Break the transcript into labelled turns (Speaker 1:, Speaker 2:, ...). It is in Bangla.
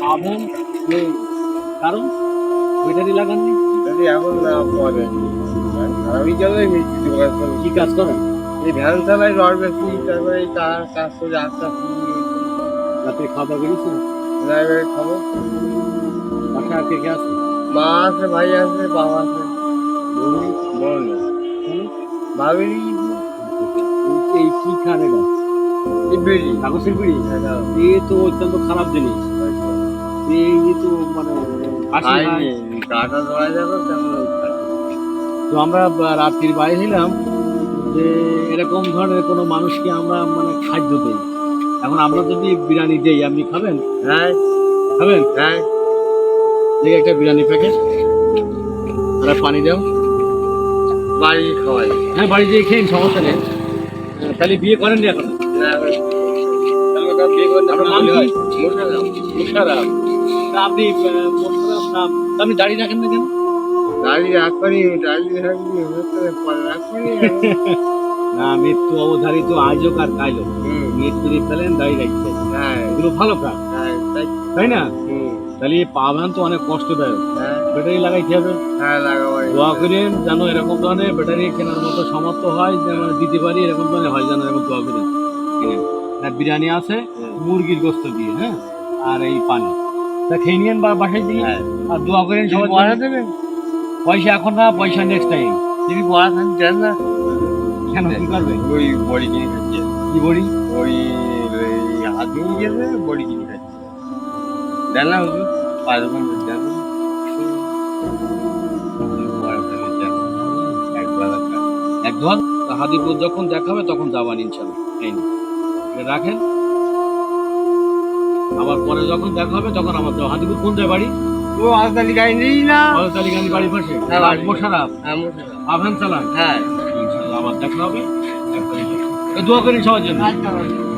Speaker 1: পাবেন কারণ ব্যাটারি লাগাননি।
Speaker 2: এখন না পরে আমি জন্যই মিষ্টি দোকান করি।
Speaker 1: কি কাজ করেন
Speaker 2: এই ভ্যান চালাই রড বেশি তারপরে এই কাজ কাজ করে আস্তে
Speaker 1: রাতে খাওয়া দাওয়া করেছেন
Speaker 2: ড্রাইভারে খাব।
Speaker 1: বাসা কে কে আছে?
Speaker 2: মা আছে ভাই আছে বাবা আছে। বল না ভাবি।
Speaker 1: এই কি খান এটা?
Speaker 2: এই বিড়ি।
Speaker 1: কাগজের বিড়ি? এ তো অত্যন্ত খারাপ জিনিস। এই তো মানে হাসি।
Speaker 2: খাইনি কাটা ধরা যাবে তেমন
Speaker 1: তো আমরা রাত্রির বাইরে ছিলাম যে এরকম ধরনের কোনো মানুষকে আমরা মানে খাদ্য দিই। এখন আমরা যদি বিরিয়ানি দিই আপনি খাবেন?
Speaker 2: হ্যাঁ।
Speaker 1: খাবেন?
Speaker 2: হ্যাঁ।
Speaker 1: দেখে একটা বিরিয়ানি প্যাকেট আর পানি দাও।
Speaker 2: বাড়ি খাওয়াই।
Speaker 1: হ্যাঁ বাড়ি যেয়ে খেয়ে সমস্যা নেই। হ্যাঁ, তাহলে বিয়ে করেন এখন? বিয়ে করেন আপনি আপনি দাড়ি রাখেন না কেন?
Speaker 2: দাড়ি রাখবনি দাড়ি রাখবি হতে
Speaker 1: না মৃত্যু অবধারিত আজও আর কাইলো
Speaker 2: হুম।
Speaker 1: মৃত্যু ফেলেন দাড়ি রাখছেন
Speaker 2: হ্যাঁ।
Speaker 1: এগুলো ভালো কাজ
Speaker 2: হ্যাঁ তাই।
Speaker 1: না? তাহলে এই পাবেন তো অনেক কষ্টদায়ক।
Speaker 2: হ্যাঁ।
Speaker 1: ব্যাটারি লাগাইতে হবে?
Speaker 2: হ্যাঁ
Speaker 1: দোয়া করেন যেন এরকম ধরনের ব্যাটারি কেনার মতো সামর্থ্য হয় যেন দিতে পারি এরকম ধরনের হয় যেন এরকম দোয়া করেন। কিনেন। বিরিয়ানি আছে মুরগির গোস্ত দিয়ে হ্যাঁ আর এই পানি। তা খেয়ে নিয়েন বা বাসায়
Speaker 2: হ্যাঁ।
Speaker 1: আর দোয়া করেন
Speaker 2: তুমি
Speaker 1: সবার
Speaker 2: পড়া
Speaker 1: জন্য।
Speaker 2: দেবে
Speaker 1: পয়সা এখন না পয়সা নেক্সট টাইম
Speaker 2: দেন না।
Speaker 1: কেন কি করবে?
Speaker 2: ওই বড়ি কিনে খাচ্ছে।
Speaker 1: কি বলি
Speaker 2: ওই হাত নিয়ে গেছে বড়ি কিনে খাচ্ছে। দেন না হুজুর পাঁচ দেন। একবার
Speaker 1: হাদিপুর যখন দেখাবে তখন যাবান ইনশাল্লাহ। নিন। রাখেন। আবার পরে যখন দেখা হবে তখন আমার তো হাতিপুর কোন যায় বাড়ি?
Speaker 2: ও আজদালি গাড়ি নেই না।
Speaker 1: আজদালি বাড়ির পাশে।
Speaker 2: হ্যাঁ,
Speaker 1: মোশারাফ
Speaker 2: হ্যাঁ,
Speaker 1: মোশারফ আফগান
Speaker 2: হ্যাঁ।
Speaker 1: আবার দেখা হবে। দোয়া করি সবার জন্য।
Speaker 2: আচ্ছা
Speaker 1: এটা